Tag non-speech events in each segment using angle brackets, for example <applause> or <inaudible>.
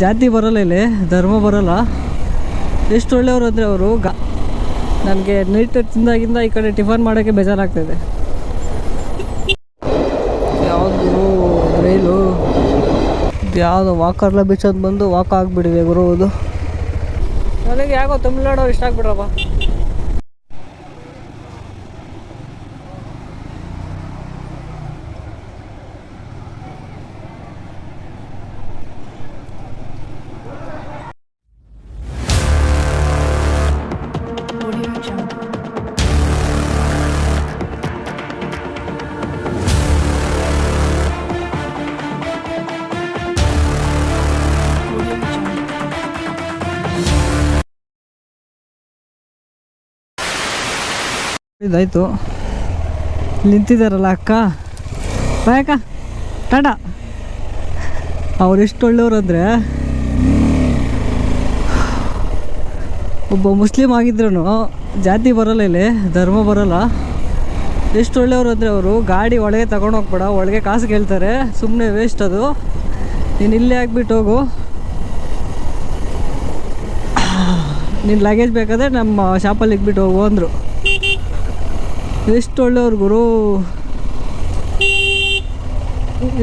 ಜಾತಿ ಬರಲ್ಲ ಇಲ್ಲಿ, ಧರ್ಮ ಬರಲ್ಲ. ಎಷ್ಟು ಒಳ್ಳೆಯವರು ಅಂದರೆ ಅವರು ಗ ನನಗೆ ನೈಟ್ ತಿಂದಾಗಿಂದ ಈ ಕಡೆ ಟಿಫನ್ ಮಾಡೋಕ್ಕೆ ಬೇಜಾರಾಗ್ತಾಯಿದೆ ಯಾವುದು ರೈಲು? ಯಾವುದು ವಾಕರ್ಲ ಬೀಚ್ ಅಂತ ಬಂದು ವಾಕ್ ಆಗಿಬಿಟ್ಟಿದೆ ಗುರು ಅದು ನನಗೆ ಯಾಕೋ ತಮಿಳ್ನಾಡು ಇಷ್ಟ ಆಗ್ಬಿಡ್ರಪ್ಪ ಇದಾಯಿತು. ನಿಂತಿದ್ದಾರಲ್ಲ ಅಕ್ಕ? ಬಾಯಕ್ಕ ಟಾಟಾ. ಅವ್ರು ಎಷ್ಟು ಒಳ್ಳೆಯವ್ರು ಅಂದರೆ ಒಬ್ಬ ಮುಸ್ಲಿಂ ಆಗಿದ್ರು ಜಾತಿ ಬರಲ್ಲ ಇಲ್ಲಿ, ಧರ್ಮ ಬರಲ್ಲ. ಎಷ್ಟು ಒಳ್ಳೆಯವರು ಅಂದರೆ ಅವರು ಗಾಡಿ ಒಳಗೆ ತಗೊಂಡು ಹೋಗ್ಬೇಡ, ಒಳಗೆ ಕಾಸು ಕೇಳ್ತಾರೆ ಸುಮ್ಮನೆ ವೇಸ್ಟ್ ಅದು. ನೀನು ಇಲ್ಲೇ ಹಾಕ್ಬಿಟ್ಟು ಹೋಗು. ನಿನ್ನ ಲಗೇಜ್ ಬೇಕಾದ್ರೆ ನಮ್ಮ ಶಾಪಲ್ಲಿ ಇಕ್ಬಿಟ್ಟು ಹೋಗು ಅಂದರು. ಎಷ್ಟು ಒಳ್ಳೆಯವ್ರು ಗುರು?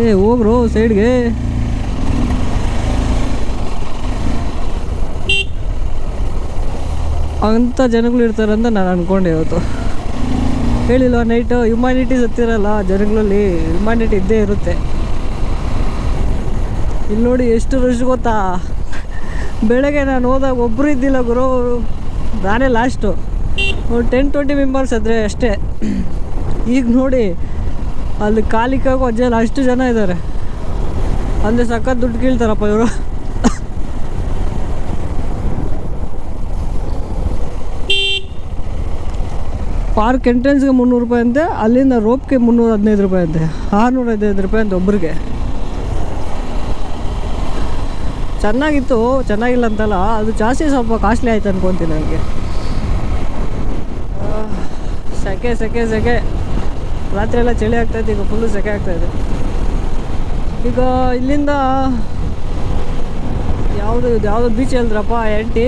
ಏ ಹೋಗ್ರು ಸೈಡ್ಗೆ ಅಂಥ ಜನಗಳು ಇರ್ತಾರೆ ಅಂತ ನಾನು ಅಂದ್ಕೊಂಡೆ ಇವತ್ತು. ಹೇಳಿಲ್ಲ ನೈಟು ಹ್ಯುಮ್ಯಾನಿಟಿ ಸತ್ತಿರಲ್ಲ ಜನಗಳಲ್ಲಿ. ಹ್ಯುಮ್ಯಾನಿಟಿ ಇದ್ದೇ ಇರುತ್ತೆ. ಇಲ್ಲಿ ನೋಡಿ ಎಷ್ಟು ರಶ್ ಗೊತ್ತಾ? ಬೆಳಗ್ಗೆ ನಾನು ಹೋದಾಗ ಒಬ್ಬರು ಇದ್ದಿಲ್ಲ ಗುರು. ನಾನೇ ಲಾಸ್ಟು ಟೆನ್ ಟ್ವೆಂಟಿ ಮೆಂಬರ್ಸ್ ಆದರೆ ಅಷ್ಟೇ. ಈಗ ನೋಡಿ, ಅಲ್ಲಿ ಕಾಲಿಕಾಗೋ ಅಜ್ಜಲ್ಲಿ ಅಷ್ಟು ಜನ ಇದ್ದಾರೆ ಅಂದರೆ ಸಖತ್ ದುಡ್ಡು ಕೀಳ್ತಾರಪ್ಪ ಇವರು. ಪಾರ್ಕ್ ಎಂಟ್ರೆನ್ಸ್ಗೆ ಮುನ್ನೂರು ರೂಪಾಯಿ ಅಂತೆ, ಅಲ್ಲಿಂದ ರೋಪ್ಗೆ ಮುನ್ನೂರ ಹದಿನೈದು ರೂಪಾಯಿ ಅಂತೆ. ಆರುನೂರ ಹದಿನೈದು ರೂಪಾಯಿ ಅಂತ ಒಬ್ರಿಗೆ. ಚೆನ್ನಾಗಿತ್ತು, ಚೆನ್ನಾಗಿಲ್ಲ ಅಂತಲ್ಲ, ಅದು ಜಾಸ್ತಿ ಸ್ವಲ್ಪ ಕಾಸ್ಟ್ಲಿ ಆಯ್ತು ಅನ್ಕೊತೀನಿ ನನಗೆ ಸೆಕೆ ಸೆಕೆ ಸೆಕೆ. ರಾತ್ರಿ ಎಲ್ಲ ಚಳಿ ಆಗ್ತಾಯಿದೆ ಈಗ ಫುಲ್ಲು ಸೆಕೆ ಆಗ್ತಾಯಿದೆ ಈಗ ಇಲ್ಲಿಂದ ಯಾವುದು ಇದು ಯಾವುದೋ ಬೀಚ್ ಹೇಳಿದ್ರಪ್ಪ ಎಂಟಿ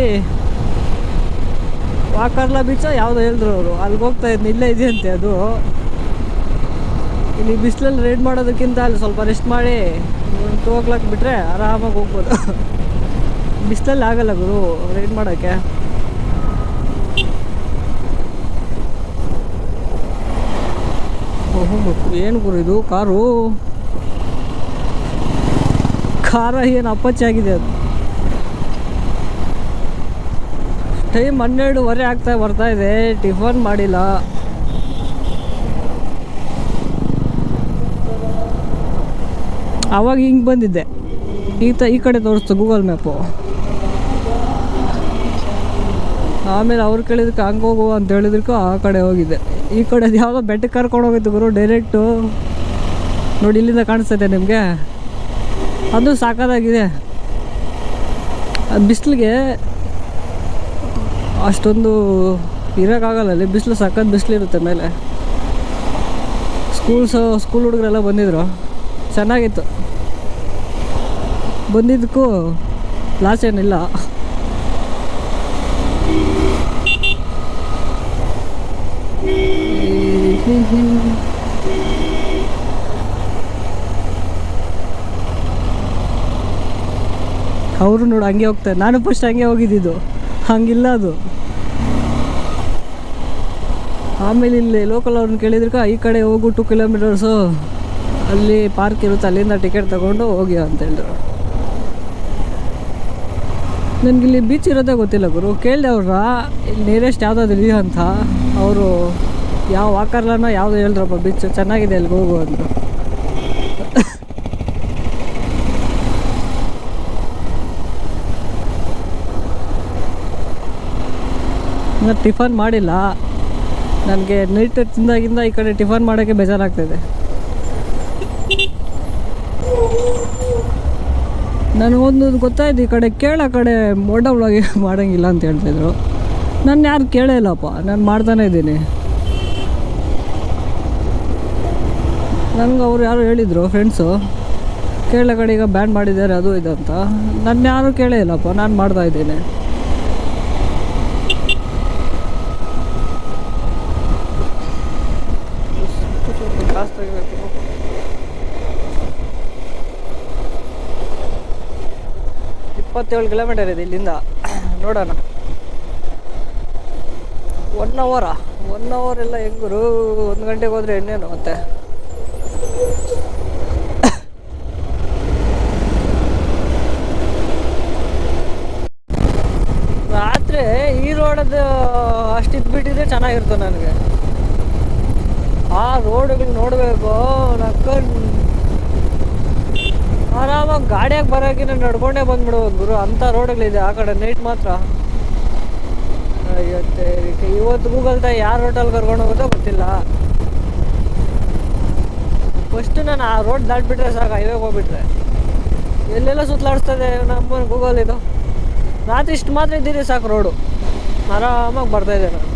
ವಾಕರ್ಲ ಬೀಚ ಯಾವುದೋ ಹೇಳಿದ್ರು ಅವರು. ಅಲ್ಲಿಗೆ ಹೋಗ್ತಾ ಇದ್ನಿ, ಇಲ್ಲೇ ಇದೆಯಂತೆ ಅದು. ಇಲ್ಲಿ ಬಿಸಿಲಲ್ಲಿ ರೈಡ್ ಮಾಡೋದಕ್ಕಿಂತ ಅಲ್ಲಿ ಸ್ವಲ್ಪ ರೆಸ್ಟ್ ಮಾಡಿ ಟೂ ಓ ಕ್ಲಾಕ್ ಬಿಟ್ಟರೆ ಆರಾಮಾಗಿ ಹೋಗ್ಬೋದು. <laughs> ಬಿಸಿಲಲ್ಲಿ ಆಗಲ್ಲ ಗುರು ರೈಡ್ ಮಾಡೋಕ್ಕೆ. ಏನು ಗುರು ಇದು? ಕಾರು? ಖಾರ ಏನು ಅಪ್ಪಚ್ಚಿ ಆಗಿದೆ ಅದು? ಟೈಮ್ ಹನ್ನೆರಡುವರೆ ಆಗ್ತಾ ಬರ್ತಾ ಇದೆ. ಟಿಫನ್ ಮಾಡಿಲ್ಲ. ಆವಾಗ ಹಿಂಗೆ ಬಂದಿದ್ದೆ. ಈ ಈ ಕಡೆ ತೋರಿಸ್ತು ಗೂಗಲ್ ಮ್ಯಾಪು. ಆಮೇಲೆ ಅವ್ರು ಕೇಳಿದಕ್ಕೆ ಹಂಗೆ ಹೋಗುವ ಅಂತ ಹೇಳಿದಕ್ಕೆ ಆ ಕಡೆ ಹೋಗಿದ್ದೆ ಈ ಕಡೆ ಅದು ಯಾವುದೋ ಬೆಟ್ಟಕ್ಕೆ ಕರ್ಕೊಂಡು ಹೋಗಿತ್ತು ಗುರು? ಡೈರೆಕ್ಟು ನೋಡಿ ಇಲ್ಲಿಂದ ಕಾಣಿಸ್ತೈತೆ ನಿಮಗೆ. ಅದು ಸಾಕಾದಾಗಿದೆ. ಬಿಸಿಲಿಗೆ ಅಷ್ಟೊಂದು ಇರೋಕ್ಕಾಗಲ್ಲ ಅಲ್ಲಿ. ಬಿಸಿಲು ಸಖತ್ ಬಿಸಿಲಿರುತ್ತೆ ಮೇಲೆ. ಸ್ಕೂಲ್ಸು ಸ್ಕೂಲ್ ಹುಡುಗರೆಲ್ಲ ಬಂದಿದ್ರು. ಚೆನ್ನಾಗಿತ್ತು. ಬಂದಿದ್ದಕ್ಕೂ ಲಾಸ್ ಏನಿಲ್ಲ. <laughs> ಅವರು ನೋಡು, ಹಂಗೆ ಹೋಗ್ತಾರೆ. ನಾನು ಫಸ್ಟ್ ಹಂಗೆ ಹೋಗಿದ್ದಿದ್ದು. ಹಂಗಿಲ್ಲ ಅದು. ಆಮೇಲೆ ಇಲ್ಲಿ ಲೋಕಲ್ ಅವ್ರನ್ನ ಕೇಳಿದ್ರಕ ಈ ಕಡೆ ಹೋಗು ಟು ಕಿಲೋಮೀಟರ್ಸು ಅಲ್ಲಿ ಪಾರ್ಕ್ ಇರುತ್ತೆ, ಅಲ್ಲಿಂದ ಟಿಕೆಟ್ ತಗೊಂಡು ಹೋಗಿ ಅಂತ ಹೇಳಿದ್ರು. ನನಗಿಲ್ಲಿ ಬೀಚ್ ಇರೋದೇ ಗೊತ್ತಿಲ್ಲ ಗುರು. ಕೇಳಿದೆ ಅವ್ರ ಇಲ್ಲಿ ನಿಯರೆಸ್ಟ್ ಯಾವುದಾದ್ರು ಇದೆಯಾ ಅಂತ. ಅವರು ಯಾವ ವಾಕರ್ಲನ ಯಾವುದು ಹೇಳಿದ್ರಪ್ಪ ಬೀಚ್ ಚೆನ್ನಾಗಿದೆ ಅಲ್ಲಿ ಹೋಗು ಅಂತ. ಟಿಫನ್ ಮಾಡಿಲ್ಲ. ನನಗೆ ನೈಟ್ ತಿಂದಾಗಿಂದ ಈ ಕಡೆ ಟಿಫನ್ ಮಾಡೋಕ್ಕೆ ಬೇಜಾರಾಗ್ತಿದೆ. ನನಗೊಂದು ಗೊತ್ತಾಯ್ತು ಈ ಕಡೆ ಕೇಳ ಕಡೆ ಮೋಡ ಒಳಗೆ <laughs> ಮಾಡೋಂಗಿಲ್ಲ ಅಂತ ಹೇಳ್ತಿದ್ರು. ನಾನು ಯಾರು ಕೇಳೇ ಇಲ್ಲಪ್ಪ, ನಾನು ಮಾಡ್ತಾನೆ ಇದ್ದೀನಿ. ನನಗೆ ಅವ್ರು ಯಾರು ಹೇಳಿದರು ಫ್ರೆಂಡ್ಸು ಕೇರಳ ಕಡೆ ಈಗ ಬ್ಯಾನ್ ಮಾಡಿದ್ದಾರೆ, ಅದು ಇದು ಅಂತ. ನನ್ನ ಯಾರು ಕೇಳೇ ಇಲ್ಲಪ್ಪ, ನಾನು ಮಾಡ್ತಾ ಇದ್ದೀನಿ. ಇಪ್ಪತ್ತೇಳು ಕಿಲೋಮೀಟರ್ ಇದೆ ಇಲ್ಲಿಂದ. ನೋಡೋಣ. ಒನ್ ಅವರಾ ಒನ್ ಅವರ್ ಎಲ್ಲ ಹೆಂಗರು ಒಂದು ಗಂಟೆಗೆ ಹೋದ್ರೆ ಇನ್ನೇನು ಮತ್ತೆ ರಾತ್ರಿ ಈ ರೋಡದು ಅಷ್ಟು ಚೆನ್ನಾಗಿರುತ್ತೆ ನನಗೆ. ಆ ರೋಡ್ಗಳು ನೋಡಬೇಕು ನಕ್ಕೊಂಡು ಆರಾಮಾಗಿ ಗಾಡಿಯಾಗಿ ಬರೋಕಿನ ನಡ್ಕೊಂಡೇ ಬಂದ್ಬಿಡ್ಬೋದು ಗುರು. ಅಂಥ ರೋಡ್ಗಳಿದೆ ಆ ಕಡೆ ನೈಟ್ ಮಾತ್ರ. ಅಯ್ಯತ್ತೆ ಇವತ್ತು ಗೂಗಲ್ದ ಯಾರು ರೋಟಲ್ಲಿ ಕರ್ಕೊಂಡು ಹೋಗುತ್ತೋ ಗೊತ್ತಿಲ್ಲ. ಫಸ್ಟು ನಾನು ಆ ರೋಡ್ ದಾಟ್ಬಿಟ್ರೆ ಸಾಕು ಹೈವೇಗೆ ಹೋಗ್ಬಿಟ್ರೆ. ಎಲ್ಲೆಲ್ಲ ಸುತ್ತಲಾಡಿಸ್ತದೆ ನಮ್ಮ ಗೂಗಲ್ ಇದು. ರಾತ್ರಿ ಇಷ್ಟು ಮಾತ್ರ ಇದ್ದೀರಿ ಸಾಕು ರೋಡು. ಆರಾಮಾಗಿ ಬರ್ತಾಯಿದ್ದೆ ನಾನು.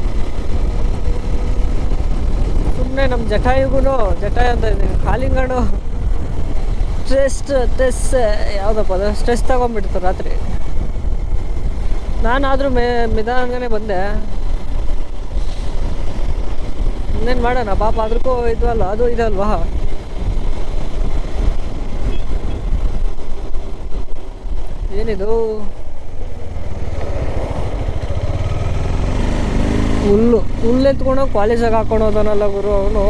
ಸುಮ್ಮನೆ ನಮ್ಮ ಜಟಾಯಿಗೂ ಜಟಾಯು ಅಂತ ಇದ್ದೀನಿ ಕಾಲಿಂಗಣ್ಣು. ಸ್ಟ್ರೆಸ್ ಸ್ಟ್ರೆಸ್ ಯಾವುದಪ್ಪ ಅದು? ಸ್ಟ್ರೆಸ್ ತಗೊಂಡ್ಬಿಡ್ತು ರಾತ್ರಿ. ನಾನಾದರೂ ಮೇ ನಿಧಾನನೇ ಬಂದೆ. ಇನ್ನೇನು ಮಾಡೋಣ? ಪಾಪ ಅದಕ್ಕೂ ಇದು ಅಲ್ಲ ಅದು ಇದಲ್ವಾ ಏನಿದು? ಹುಲ್ಲು ಹುಲ್ಲು ಎತ್ಕೊಂಡೋಗಿ ಕಾಲೇಜಾಗ ಹಾಕೊಂಡು ಹೋದನಲ್ಲ ಗುರು ಅವನು.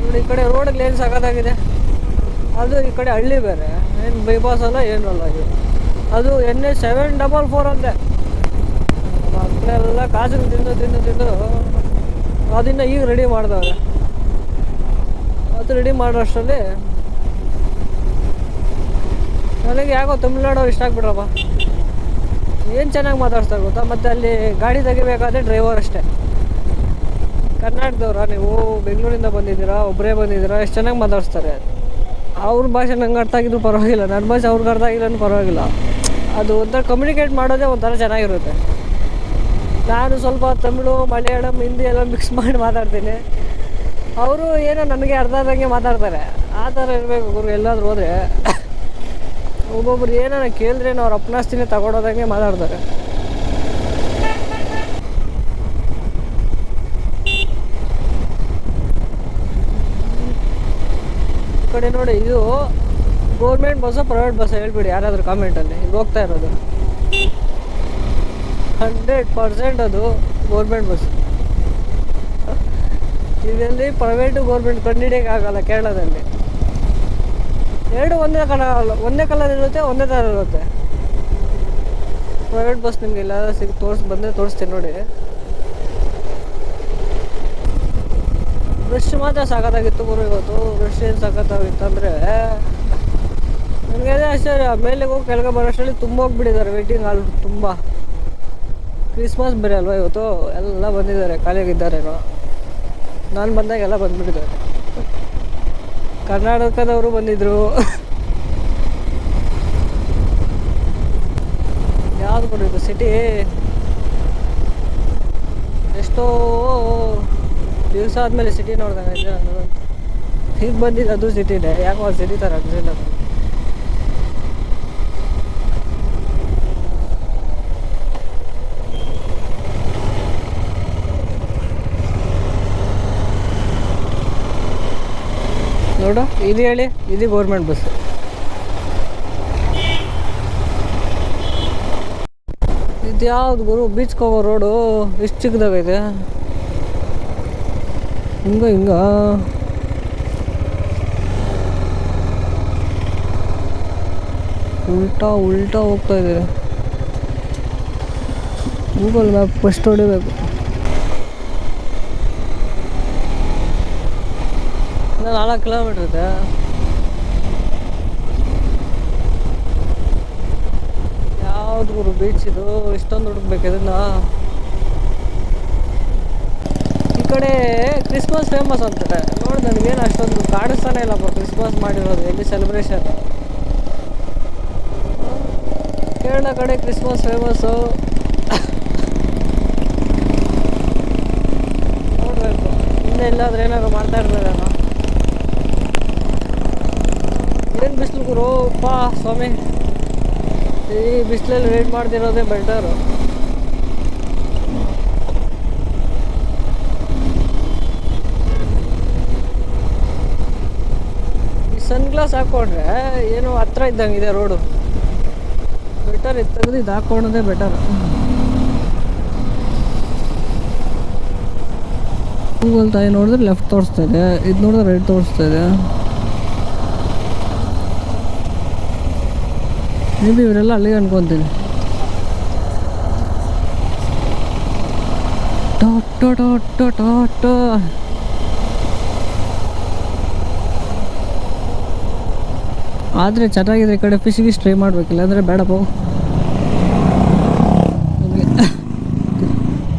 ನೋಡಿ, ಈ ಕಡೆ ರೋಡ್ ಲೇನ್ ಸಾಕಾಗಿದೆ ಅದು ಈ ಕಡೆ ಹಳ್ಳಿ ಬೇರೆ. ಏನು ಬೈಪಾಸ್ ಅಲ್ಲ, ಏನು ಅಲ್ಲ ಇದು. ಅದು N H seven double four ಅಂತೆ. ಮಕ್ಕಳೆಲ್ಲ ಕಾಸು ತಿಂದು ತಿಂದು ತಿಂದು ಅದನ್ನ ಈಗ ರೆಡಿ ಮಾಡಿದವ್ರೆ. ಅದು ರೆಡಿ ಮಾಡೋಷ್ಟರಲ್ಲಿ ನನಗೆ ಯಾಕೋ ತಮಿಳ್ನಾಡು ಇಷ್ಟ ಆಗ್ಬಿಟ್ರಪ್ಪ. ಏನು ಚೆನ್ನಾಗಿ ಮಾತಾಡ್ತಾರೆ ಗೊತ್ತಾ? ಮತ್ತು ಅಲ್ಲಿ ಗಾಡಿ ತೆಗಿಬೇಕಾದ್ರೆ ಡ್ರೈವರ್ ಅಷ್ಟೇ. ಕರ್ನಾಟಕದವ್ರ ನೀವು? ಬೆಂಗಳೂರಿಂದ ಬಂದಿದ್ದೀರಾ? ಒಬ್ಬರೇ ಬಂದಿದ್ದೀರಾ? ಎಷ್ಟು ಚೆನ್ನಾಗಿ ಮಾತಾಡಿಸ್ತಾರೆ? ಅವ್ರ ಭಾಷೆ ನಂಗೆ ಅರ್ಥ ಆಗಿದ್ರು ಪರವಾಗಿಲ್ಲ. ನನ್ನ ಭಾಷೆ ಅವ್ರಿಗೆ ಅರ್ಥ ಆಗಿಲ್ಲ ಅಂದ್ರೂ ಪರವಾಗಿಲ್ಲ. ಅದು ಒಂಥರ ಕಮ್ಯುನಿಕೇಟ್ ಮಾಡೋದೇ ಒಂಥರ ಚೆನ್ನಾಗಿರುತ್ತೆ. ನಾನು ಸ್ವಲ್ಪ ತಮಿಳು, ಮಲಯಾಳಂ, ಹಿಂದಿ ಎಲ್ಲ ಮಿಕ್ಸ್ ಮಾಡಿ ಮಾತಾಡ್ತೀನಿ. ಅವರು ಏನೋ ನನಗೆ ಅರ್ಧ ಆದಂಗೆ ಮಾತಾಡ್ತಾರೆ. ಆ ಥರ ಇರಬೇಕು ಗುರು, ಎಲ್ಲಾದರೂ ಹೋದರೆ. ಒಬ್ಬೊಬ್ರು ಏನಾರ ಕೇಳಿದ್ರೆ ಅವ್ರ ಅಪ್ನಾಸ್ತಿನೇ ತಗೊಳೋದಂಗೆ ಮಾತಾಡ್ತಾರೆ. ಈ ಕಡೆ ನೋಡಿ, ಇದು ಗೌರ್ಮೆಂಟ್ ಬಸ್ಸು ಪ್ರೈವೇಟ್ ಬಸ್ ಹೇಳ್ಬಿಡಿ, ಯಾರಾದರೂ ಕಾಮೆಂಟಲ್ಲಿ ಇಲ್ಲಿ ಹೋಗ್ತಾ ಇರೋದು. ಹಂಡ್ರೆಡ್ ಪರ್ಸೆಂಟ್ ಅದು ಗೌರ್ಮೆಂಟ್ ಬಸ್ ಇದರಲ್ಲಿ ಪ್ರೈವೇಟು ಗೌರ್ಮೆಂಟ್ ಆಗಲ್ಲ ಕೇರಳದಲ್ಲಿ. ಎರಡು ಒಂದೇ ಕಲರ್ ಒಂದೇ ಕಲರ್ ಇರುತ್ತೆ, ಒಂದೇ ಥರ ಇರುತ್ತೆ. ಪ್ರೈವೇಟ್ ಬಸ್ ನಿಮಗೆ ಇಲ್ಲ ಸಿಗ್, ತೋರಿಸ್, ಬಂದರೆ ತೋರಿಸ್ತೀನಿ ನೋಡಿ. ರಶ್ ಮಾತ್ರ ಸಾಕತ್ತಾಗಿತ್ತು ಗುರು ಇವತ್ತು. ರಶ್ ಏನು ಸಾಕತ್ತಾಗಿತ್ತಂದರೆ ಅಂದರೆ ನನಗೆ ಅದೇ ಆಶ್ಚರ್ಯ. ಮೇಲೆ ಹೋಗಿ ಕೆಳಗೆ ಬರೋಷ್ಟರಲ್ಲಿ ತುಂಬ ಹೋಗ್ಬಿಟ್ಟಿದ್ದಾರೆ ವೆಯ್ಟಿಂಗ್ ಹಾಲ್ ತುಂಬ. ಕ್ರಿಸ್ಮಸ್ ಬೇರೆ ಅಲ್ವಾ ಇವತ್ತು? ಎಲ್ಲ ಬಂದಿದ್ದಾರೆ ಖಾಲಿಯಾಗಿದ್ದಾರೇನೋ ನಾನು ಬಂದಾಗ ಎಲ್ಲ ಕರ್ನಾಟಕದವರು ಬಂದಿದ್ರು. ಯಾವ್ದು ಕೊಡಬೇಕು? ಸಿಟಿ ಎಷ್ಟೋ ದಿವಸ ಆದಮೇಲೆ ಸಿಟಿ ನೋಡ್ದಂಗೆ ಈಗ ಬಂದಿದ್ದು ಅದು ಸಿಟಿನೇ ಯಾಕೋ ಸಿಟಿ ತರ ಅನಿಸಿಲ್ಲ. ನೋಡು ಇದು ಹೇಳಿ, ಇದು ಗೌರ್ಮೆಂಟ್ ಬಸ್ ಇದು ಯಾವ್ದು ಗುರು? ಬೀಚ್ಗೆ ಹೋಗೋ ರೋಡು ಎಷ್ಟು ಚಿಕ್ಕದಾಗೈತೆ ಹಿಂಗ ಹಿಂಗ. ಉಲ್ಟಾ ಉಲ್ಟಾ ಹೋಗ್ತಾ ಇದೆ. ಗೂಗಲ್ ಮ್ಯಾಪ್ ಫಸ್ಟ್ ಹೊಡಿಬೇಕು ಇನ್ನು ನಾಲ್ಕು ಕಿಲೋಮೀಟ್ರ್ ಇದೆ. ಯಾವ್ದು ಗುರು ಬೀಚ್ ಇದು? ಇಷ್ಟೊಂದು ಹುಡುಕ್ಬೇಕು ಇದನ್ನ ಈ ಕಡೆ ಕ್ರಿಸ್ಮಸ್ ಫೇಮಸ್ ಅಂತಾರೆ. ನೋಡಿ ನನಗೇನು ಅಷ್ಟೊಂದು ಕಾಣಿಸ್ತಾನೆ ಇಲ್ಲಪ್ಪ ಕ್ರಿಸ್ಮಸ್ ಮಾಡಿರೋದು, ಎಲ್ಲಿ ಸೆಲೆಬ್ರೇಷನ್ ಕೇರಳ ಕಡೆ ಕ್ರಿಸ್ಮಸ್ ಫೇಮಸ್ಸು ನೋಡಬೇಕು. ಹಿಂದೆ ಏನಾದ್ರು ಮಾಡ್ತಾ ಇರ್ತಾರೇನೋ ಏನು ಬಿಸಿಲು ಗುರು? ಪಾ, ಸ್ವಾಮಿ. ಈ ಬಿಸಿಲಲ್ಲಿ ವೇಟ್ ಮಾಡ್ತಿರೋದೇ ಬೆಟರು ಈ ಸನ್ ಗ್ಲಾಸ್ ಹಾಕೊಂಡ್ರೆ ಏನೋ ಹತ್ರ ಇದ್ದಂಗೆ ಇದೆ ರೋಡು ಬೆಟರ್ ಇದು ತೆಗೆದು ಇದು ಹಾಕೊಳ್ಳೋದೇ ಬೆಟರ್ ಗೂಗಲ್ ತಾಯಿ ನೋಡಿದ್ರೆ ಲೆಫ್ಟ್ ತೋರಿಸ್ತಾ ಇದೆ, ಇದು ನೋಡಿದ್ರೆ ರೈಟ್ ತೋರಿಸ್ತಾ ಇದೆ. ಮೇ ಬಿ ಇವರೆಲ್ಲ ಅಲ್ಲಿಗೆ ಅನ್ಕೊತೀನಿ. ಟೊಟ್ಟೊ ಆದರೆ ಚೆನ್ನಾಗಿದೆ ಈ ಕಡೆ ಫಿಶ್ಗೆ ಟ್ರೈ ಮಾಡಬೇಕಿಲ್ಲ, ಅಂದರೆ ಬೇಡಪ್ಪ.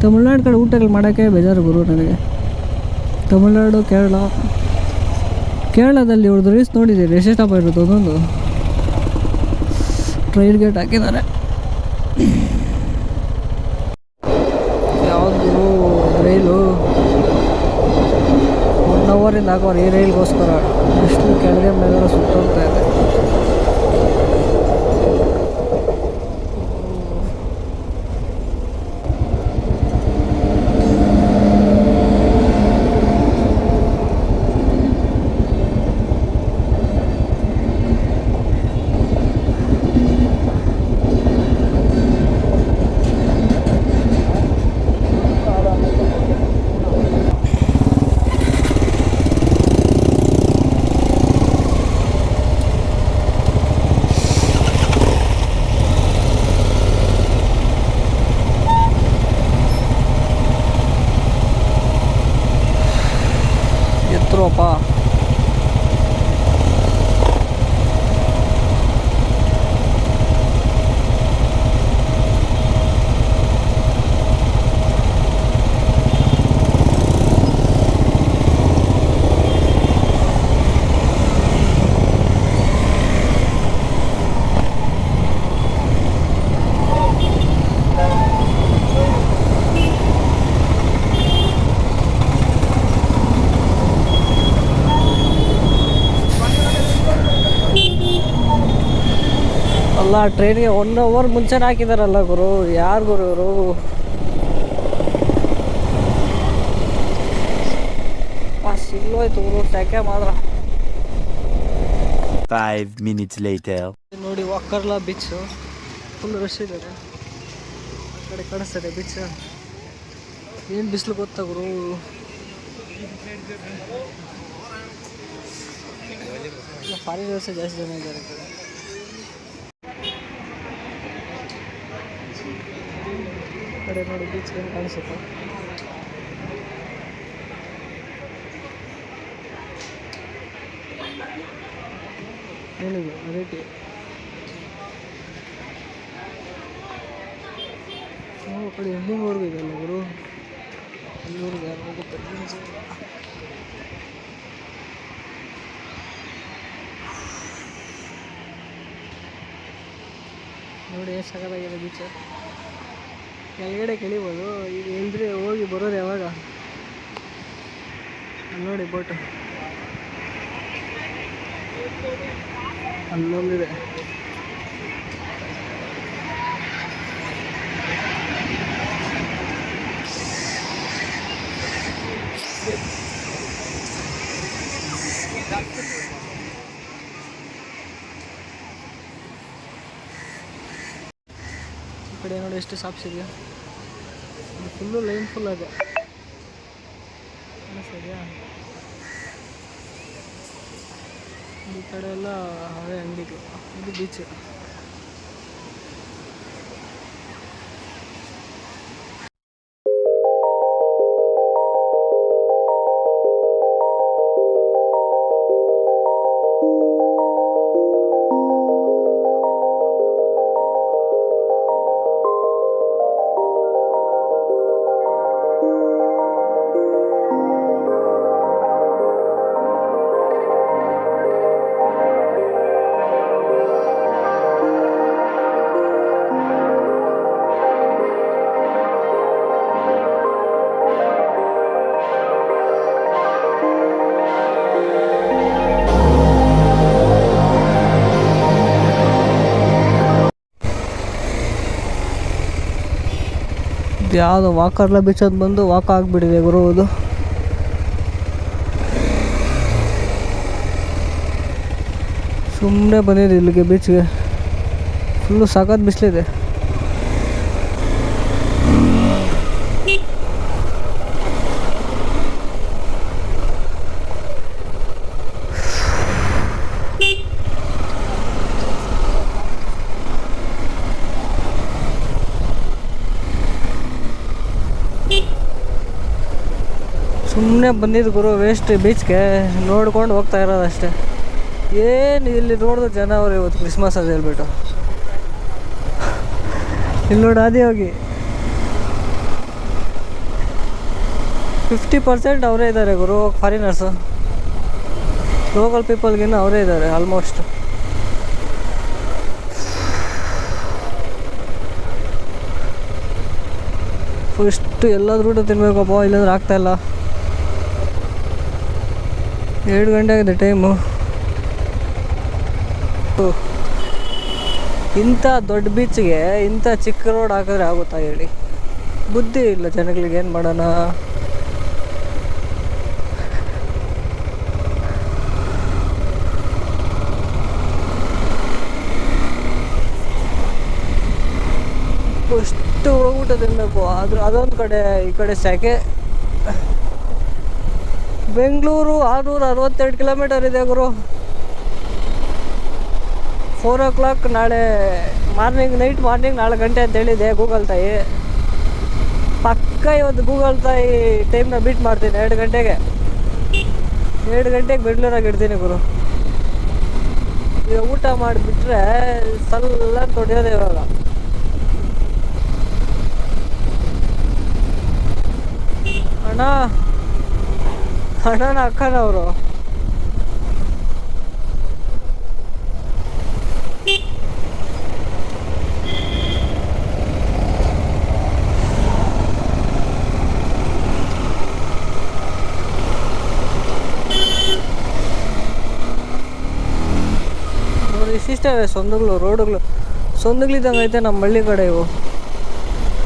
ತಮಿಳ್ನಾಡು ಕಡೆ ಊಟಗಳು ಮಾಡೋಕ್ಕೆ ಬೇಜಾರು ಗುರು ನನಗೆ. ತಮಿಳ್ನಾಡು, ಕೇರಳ. ಕೇರಳದಲ್ಲಿ ಇವ್ರದ್ದು ರೀಲ್ಸ್ ನೋಡಿದ್ದೀರಿ ಎಷ್ಟೆಷ್ಟಪ್ಪ ಇರುತ್ತೆ ಒಂದೊಂದು. ട്രയൽ ഗേട്ടാക്കി തരാം ಅಲ್ಲ ಟ್ರೈನ್ಗೆ ಒನ್ ಅವರ್ ಮುಂಚೆನೇ ಹಾಕಿದಾರಲ್ಲ ಗುರು. ಯಾರು ಗುರು ಇವರು? ಸಿಗ್ಲೋಯ್ತು ಗುರು ಸೆಕೆ ಮಾತ್ರ. ಫೈವ್ ಮಿನಿಟ್ಸ್ ಲೇಟರ್ ನೋಡಿ ಒಕ್ಕರ್ಲಾ ಬೀಚ್ ಫುಲ್ ರಶ್ ಇದ್ದಾರೆ ಆ ಕಡೆ ಕಾಣಿಸ್ತದೆ ಬೀಚ್ ಏನು ಬಿಸಿಲು ಗೊತ್ತಾ ಗುರು? ಫಾರಿನರ್ಸೇ ಜಾಸ್ತಿ ಜನ ಇದ್ದಾರೆ ಕಡೆ ನೋಡಿ ಬೀಚ್ ಕಾಣಿಸುತ್ತೆ. ಏನಿದೆ ವೆರೈಟಿ ನಾವು ಕಡೆ ಎಂಡಿಂಗ್ವರೆಗೂ ಇದೆ ಗುರು? ಅಲ್ಲಿವರೆಗೂ ಯಾರು ಹೋಗುತ್ತೆ? ನೋಡಿ, ಎಷ್ಟು ಸಗದಾಗಿದೆ ಬೀಚ್ ಕೆಳಗಡೆ ಕಳಿಬೋದು. ಈಗ ಎಂದ್ರೆ ಹೋಗಿ ಬರೋದು ಯಾವಾಗ? ನೋಡಿ ಬೋಟು ಅಲ್ಲೊಂದಿದೆ. ಈ ಕಡೆ ಇದೆಯಾ ಎಷ್ಟು ಫುಲ್ಲು ಲೈನ್ ಫುಲ್ ಇದೆ ಸರಿಯಾ? ಈ ಕಡೆ ಎಲ್ಲ ಹಳೆ ಅಂಗಡಿಗಳು. ಇದು ಬೀಚ್ ಯಾವುದು ವಾಕರ್ಲ ಬೀಚ್ ಬಂದು ವಾಕ್ ಆಗಿಬಿಟ್ಟಿದೆ ಗುರು ಅದು. ಸುಮ್ಮನೆ ಬಂದಿದೆ ಇಲ್ಲಿಗೆ ಬೀಚ್ಗೆ ಫುಲ್ಲು ಸಖತ್ ಬಿಸಿಲಿದೆ. ಸುಮ್ಮನೆ ಬಂದಿದ್ದು ಗುರು ವೇಸ್ಟ್ ಬೀಚ್ಗೆ ನೋಡ್ಕೊಂಡು ಹೋಗ್ತಾ ಇರೋದು ಅಷ್ಟೇ. ಏನು ಇಲ್ಲಿ ನೋಡಿದ್ರು ಜನ ಅವರು ಇವತ್ತು ಕ್ರಿಸ್ಮಸ್ ಅದು ಹೇಳ್ಬಿಟ್ಟು. ಇಲ್ಲಿ ನೋಡಿ ಅದೇ ಹೋಗಿ. ಫಿಫ್ಟಿ ಪರ್ಸೆಂಟ್ ಅವರೇ ಇದ್ದಾರೆ ಗುರು ಫಾರಿನರ್ಸು ಲೋಕಲ್ ಪೀಪಲ್ಗಿನ್ನ ಅವರೇ ಇದ್ದಾರೆ ಆಲ್ಮೋಸ್ಟ್ ಫಸ್ಟ್ ಎಲ್ಲದ್ರೂ ತಿನ್ಬೇಕಪ್ಪ ಇಲ್ಲಾಂದ್ರೆ ಆಗ್ತಾಯಿಲ್ಲ ಎರಡು ಗಂಟೆ ಆಗಿದೆ ಟೈಮು. ಇಂಥ ದೊಡ್ಡ ಬೀಚ್ಗೆ ಇಂಥ ಚಿಕ್ಕ ರೋಡ್ ಹಾಕಿದ್ರೆ ಆಗುತ್ತಾ ಹೇಳಿ. ಬುದ್ಧಿ ಇಲ್ಲ ಜನಗಳಿಗೆ ಏನು ಮಾಡೋಣ. ಅಷ್ಟು ಊಟ ತಿನ್ನಬೇಕು ಆದ್ರೆ ಅದೊಂದು ಕಡೆ, ಈ ಕಡೆ ಸೆಕೆ ಬೆಂಗಳೂರು ಆರುನೂರ ಅರವತ್ತೆರಡು ಕಿಲೋಮೀಟರ್ ಇದೆ ಗುರು. ಫೋರ್ ಓ ಕ್ಲಾಕ್ ನಾಳೆ ಮಾರ್ನಿಂಗ್ ನೈಟ್ ಮಾರ್ನಿಂಗ್ ನಾಲ್ಕು ಗಂಟೆ ಅಂತ ಹೇಳಿದೆ ಗೂಗಲ್ ತಾಯಿ. ಪಕ್ಕ ಇವತ್ತು ಗೂಗಲ್ ತಾಯಿ ಟೈಮ್ನ ಬೀಟ್ ಮಾಡ್ತೀನಿ ಎರಡು ಗಂಟೆಗೆ. ಎರಡು ಗಂಟೆಗೆ ಬೆಂಗಳೂರಾಗೆ ಇಡ್ತೀನಿ ಗುರು. ಈಗ ಊಟ ಮಾಡಿಬಿಟ್ರೆ ಸಲ್ಲ ತೊಡೆಯೋದೆ ಇವಾಗ. ಅಣ್ಣ ಅಣ್ಣನ ಅಕ್ಕನವರು ವಿಶಿಷ್ಟವೇ ಸೊಂದಗಳು ರೋಡುಗಳು ಸೊಂದಗಳಿದ್ದಂಗೆ ಐತೆ ನಮ್ಮ ಹಳ್ಳಿ ಕಡೆ ಇವು.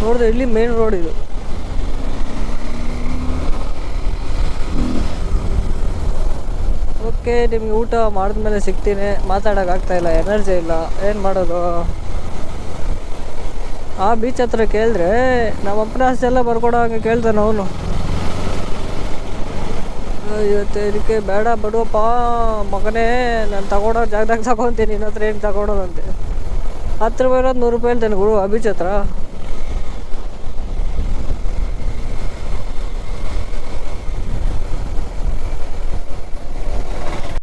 ನೋಡಿದ್ರೆ ಇಲ್ಲಿ ಮೇನ್ ರೋಡ್ ಇದು. ಓಕೆ ನಿಮ್ಗೆ ಊಟ ಮಾಡಿದ್ಮೇಲೆ ಸಿಗ್ತೀನಿ. ಮಾತಾಡೋಕೆ ಆಗ್ತಾ ಇಲ್ಲ ಎನರ್ಜಿ ಇಲ್ಲ. ಏನು ಮಾಡೋದು? ಆ ಬೀಚ್ ಹತ್ರ ಕೇಳಿದ್ರೆ ನಮ್ಮ ಅಪ್ಪನ ಎಲ್ಲ ಬರ್ಕೊಡೋ ಹಂಗೆ ಕೇಳ್ತಾನೆ ಅವನು. ಇವತ್ತು ಇದಕ್ಕೆ ಬೇಡ ಬಿಡುವಪ್ಪ. ಮಗನೇ, ನಾನು ತಗೊಳೋ ಜಾಗದಾಗ ತಗೊತೀನಿ. ನಿನ್ನ ಹತ್ರ ಏನು ತಗೊಳೋದಂತೆ ಹತ್ತು ರೂಪಾಯಿ ನೂರು ರೂಪಾಯಿ ಹೇಳ್ತೇನೆ ಗುರು, ಆ ಬೀಚ್ ಹತ್ರ.